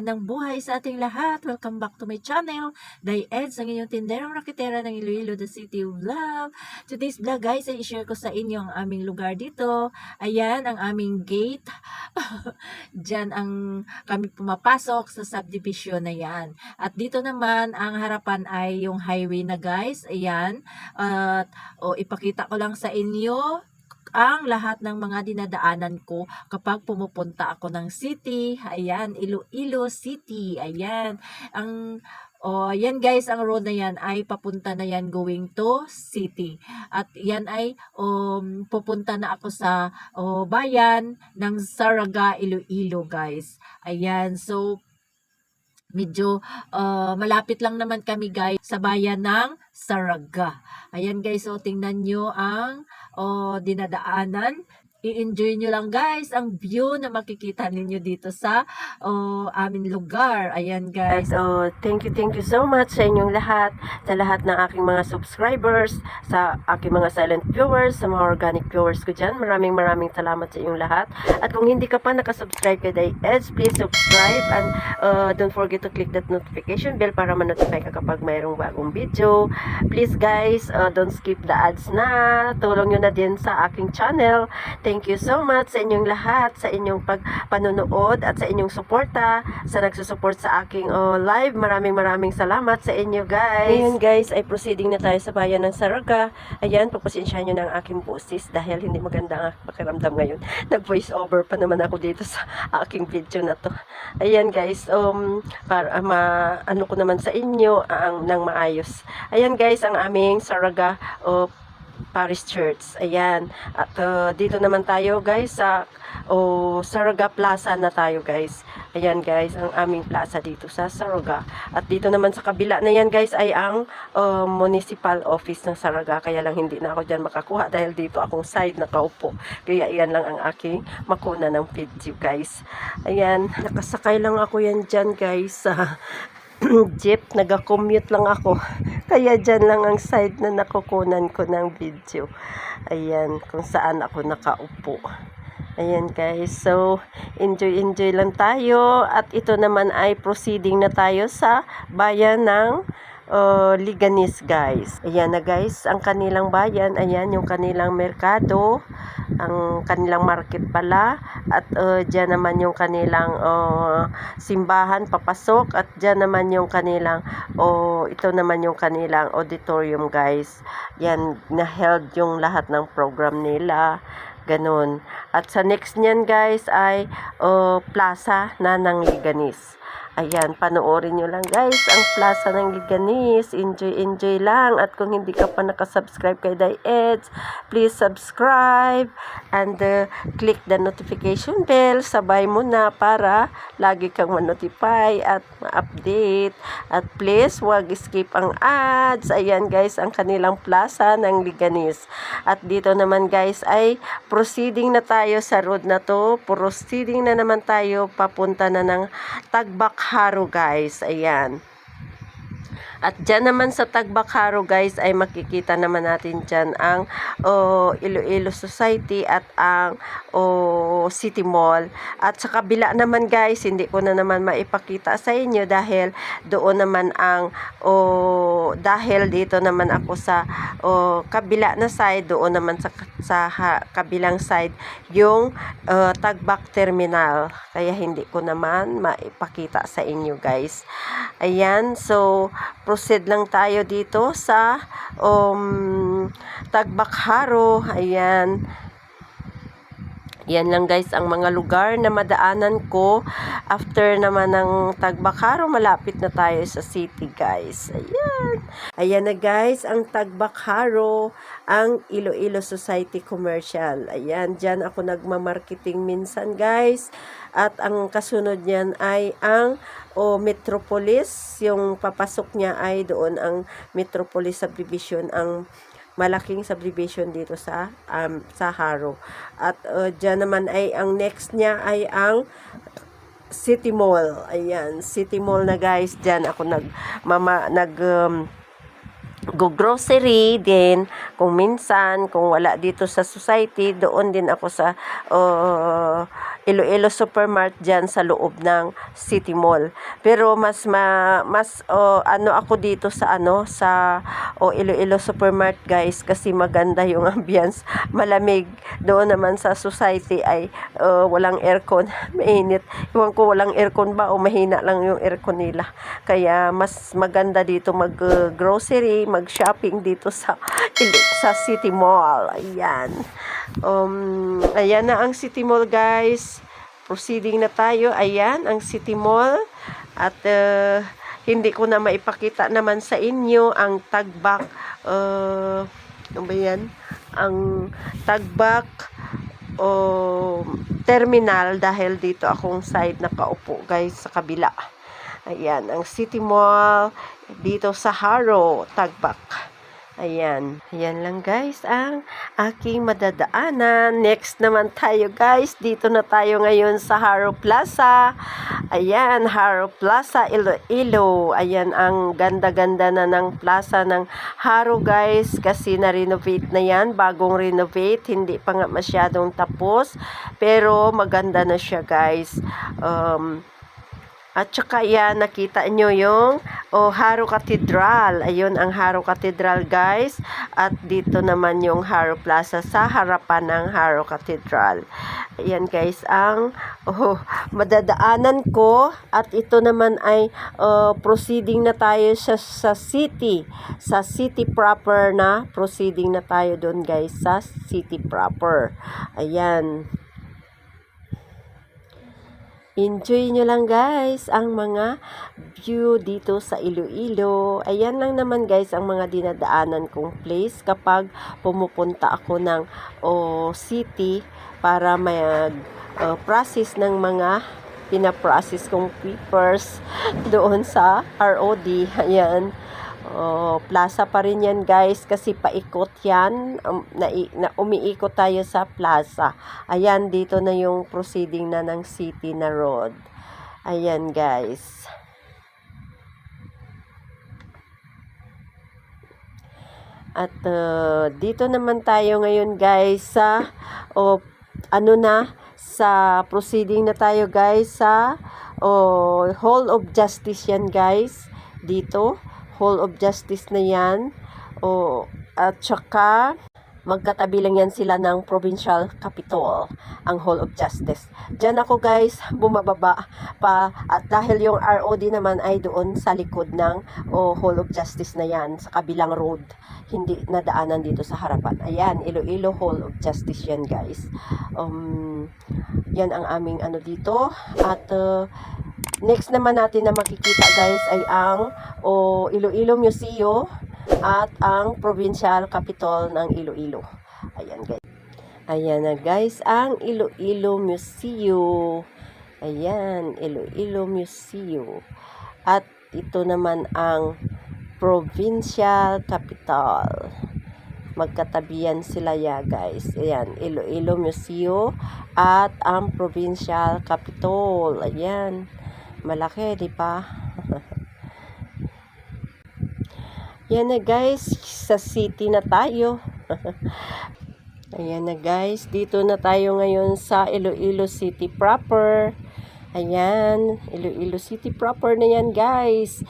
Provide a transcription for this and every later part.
magandang buhay sa ating lahat. Welcome back to my channel. Day Eds, ang inyong tinderang raketera ng Iloilo, the city of love. Today's vlog guys, ay share ko sa inyo ang aming lugar dito. Ayan, ang aming gate. Diyan ang kami pumapasok sa subdivision na yan. At dito naman, ang harapan ay yung highway na guys. Ayan. At o, ipakita ko lang sa inyo ang lahat ng mga dinadaanan ko kapag pumupunta ako ng city. Ayan, Iloilo City. Ayan. Ang Oh, yan guys, ang road na yan ay papunta na yan going to city. At yan ay um, pupunta na ako sa oh, bayan ng Saraga, Iloilo guys. Ayan, so medyo uh, malapit lang naman kami guys sa bayan ng Saraga. Ayan guys, so tingnan nyo ang oh, dinadaanan. I-enjoy nyo lang guys ang view na makikita ninyo dito sa oh, aming lugar. Ayan guys. So, thank you, thank you so much sa inyong lahat, sa lahat ng aking mga subscribers, sa aking mga silent viewers, sa mga organic viewers ko dyan. Maraming maraming salamat sa inyong lahat. At kung hindi ka pa nakasubscribe kay Eds, please subscribe and uh, don't forget to click that notification bell para ma-notify ka kapag mayroong bagong video. Please guys, uh, don't skip the ads na. Tulong nyo na din sa aking channel. Thank you so much sa inyong lahat, sa inyong pagpanonood at sa inyong suporta, sa nagsusupport sa aking oh, live. Maraming maraming salamat sa inyo guys. Ngayon guys, ay proceeding na tayo sa bayan ng Saraga. Ayan, pagpasensyahan nyo ng aking boses dahil hindi maganda ang pakiramdam ngayon. Nag-voice over pa naman ako dito sa aking video na to. Ayan guys, um, para ma ano ko naman sa inyo ang nang maayos. Ayan guys, ang aming Saraga oh, Paris Church. Ayan. At uh, dito naman tayo guys sa oh, Saraga Plaza na tayo guys. Ayan guys, ang aming plaza dito sa Saraga. At dito naman sa kabila na yan guys ay ang uh, municipal office ng Saraga. Kaya lang hindi na ako dyan makakuha dahil dito akong side nakaupo. Kaya yan lang ang aking makuna ng video guys. Ayan, nakasakay lang ako yan dyan guys sa jeep, nag-commute lang ako. Kaya dyan lang ang side na nakukunan ko ng video. Ayan, kung saan ako nakaupo. Ayan guys, so enjoy enjoy lang tayo at ito naman ay proceeding na tayo sa bayan ng uh, Liganis guys. Ayan na guys, ang kanilang bayan, ayan yung kanilang merkado, ang kanilang market pala at uh, dyan naman yung kanilang uh, simbahan papasok at dyan naman yung kanilang oh, ito naman yung kanilang auditorium guys. Yan, na-held yung lahat ng program nila ganun. At sa next niyan guys ay uh, plaza na ng Liganis. Ayan, panoorin nyo lang guys ang plaza ng Liganis. Enjoy, enjoy lang. At kung hindi ka pa nakasubscribe kay Day please subscribe and uh, click the notification bell. Sabay mo na para lagi kang ma-notify at ma-update. At please, huwag skip ang ads. Ayan guys, ang kanilang plaza ng Liganis. At dito naman guys ay proceeding na tayo sa road na to. Proceeding na naman tayo papunta na ng Tagbakaro guys. Ayan. At dyan naman sa Tagbakaro guys ay makikita naman natin dyan ang oh, Iloilo Society at ang oh, City Mall. At sa kabila naman guys, hindi ko na naman maipakita sa inyo dahil doon naman ang oh, dahil dito naman ako sa oh, kabila na side, doon naman sa, sa ha, kabilang side yung uh, Tagbak Terminal. Kaya hindi ko naman maipakita sa inyo guys. Ayan, so proceed lang tayo dito sa um, Tagbakharo. Ayan. Yan lang guys ang mga lugar na madaanan ko after naman ng Tagbakaro malapit na tayo sa city guys. Ayan. Ayan na guys ang Tagbakaro ang Iloilo Society Commercial. Ayan, dyan ako nagmamarketing minsan guys. At ang kasunod niyan ay ang o Metropolis. Yung papasok niya ay doon ang Metropolis Subdivision ang malaking subdivision dito sa um, sa Haro. At uh, dyan naman ay ang next niya ay ang City Mall. Ayan, City Mall na guys. Diyan ako nag mama nag um, go grocery din kung minsan kung wala dito sa society doon din ako sa uh, Iloilo Supermart dyan sa loob ng City Mall. Pero mas ma, mas oh, ano ako dito sa ano sa oh, Iloilo Supermart guys kasi maganda yung ambience, malamig. Doon naman sa society ay oh, walang aircon, mainit. Iwan ko walang aircon ba o mahina lang yung aircon nila. Kaya mas maganda dito mag uh, grocery, mag-shopping dito sa sa City Mall. Ayan. Um, ayan na ang City Mall guys. Proceeding na tayo. Ayan ang City Mall. At uh, hindi ko na maipakita naman sa inyo ang tagbak. Uh, ano ba yan? Ang tagbak o terminal dahil dito akong side nakaupo guys sa kabila. Ayan, ang City Mall dito sa Haro, Tagbak. Ayan. Ayan lang guys ang aking madadaanan. Next naman tayo guys. Dito na tayo ngayon sa Haro Plaza. Ayan, Haro Plaza Iloilo. Ayan ang ganda-ganda na ng plaza ng Haro guys. Kasi na-renovate na yan. Bagong renovate. Hindi pa nga masyadong tapos. Pero maganda na siya guys. Um, at saka yan, nakita nyo yung oh, Haro Cathedral. Ayun ang Haro Cathedral guys. At dito naman yung Haro Plaza sa harapan ng Haro Cathedral. Ayan guys, ang oh, madadaanan ko. At ito naman ay oh, proceeding na tayo sa, sa city. Sa city proper na. Proceeding na tayo doon guys sa city proper. Ayan. Enjoy nyo lang guys ang mga view dito sa Iloilo. Ayan lang naman guys ang mga dinadaanan kong place kapag pumupunta ako ng oh, city para mag oh, process ng mga pinaprocess kong papers doon sa ROD. Ayan. Oh, plaza pa rin yan guys kasi paikot yan. Um, na, na umiikot tayo sa plaza. Ayan dito na yung proceeding na ng city na road. Ayan guys. At uh, dito naman tayo ngayon guys sa oh, ano na sa proceeding na tayo guys sa oh, Hall of Justice yan guys dito Hall of Justice na yan. O, at saka, magkatabi lang yan sila ng Provincial Capitol, ang Hall of Justice. Diyan ako guys, bumababa pa. At dahil yung ROD naman ay doon sa likod ng o, Hall of Justice na yan, sa kabilang road. Hindi nadaanan dito sa harapan. Ayan, Iloilo Hall of Justice yan guys. Um, yan ang aming ano dito. At uh, Next naman natin na makikita guys ay ang o Iloilo Museo at ang Provincial Capitol ng Iloilo. Ayan guys. Ayan na guys ang Iloilo Museo. Ayan, Iloilo Museo. At ito naman ang Provincial Capital. Magkatabihan sila ya guys. Ayan, Iloilo Museo at ang Provincial Capitol. Ayan. Malaki, di ba? Yan na guys, sa city na tayo. Ayan na guys, dito na tayo ngayon sa Iloilo City proper. Ayan, Iloilo City proper na yan guys.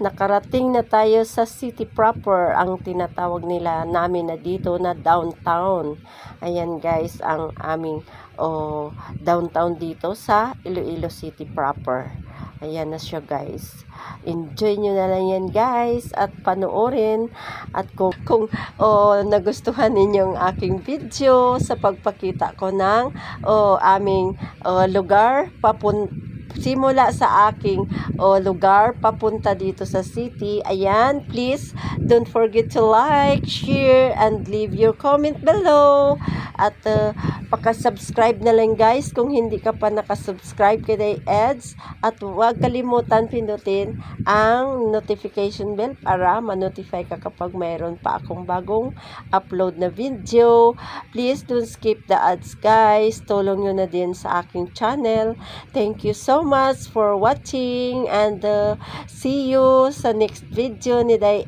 Nakarating na tayo sa city proper, ang tinatawag nila namin na dito na downtown. Ayan guys, ang aming oh, downtown dito sa Iloilo City proper. Ayan na siya guys. Enjoy nyo na lang yan guys at panoorin. At kung, kung oh, nagustuhan ninyong aking video sa pagpakita ko ng oh, aming oh, lugar papun simula sa aking oh, lugar papunta dito sa city. Ayan, please don't forget to like, share, and leave your comment below. At uh, paka-subscribe na lang guys kung hindi ka pa nakasubscribe kay Eds. At huwag kalimutan pindutin ang notification bell para ma-notify ka kapag mayroon pa akong bagong upload na video. Please don't skip the ads guys. Tulong nyo na din sa aking channel. Thank you so much for watching and uh, see you sa next video ni Day.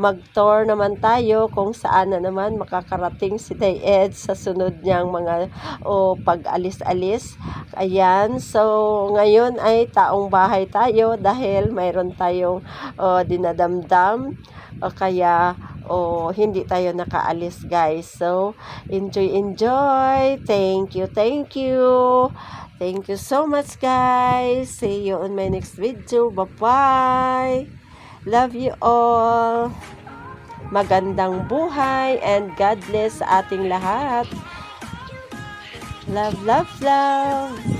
Mag-tour naman tayo kung saan na naman makakarating si Day Eds sa sunod niyang mga o pag-alis-alis. Ayan, so ngayon ay taong bahay tayo dahil mayroon tayong o, dinadamdam o kaya o hindi tayo nakaalis guys. So, enjoy, enjoy. Thank you, thank you. Thank you so much guys. See you on my next video. Bye-bye. Love you all. Magandang buhay and God bless sa ating lahat. Love, love, love.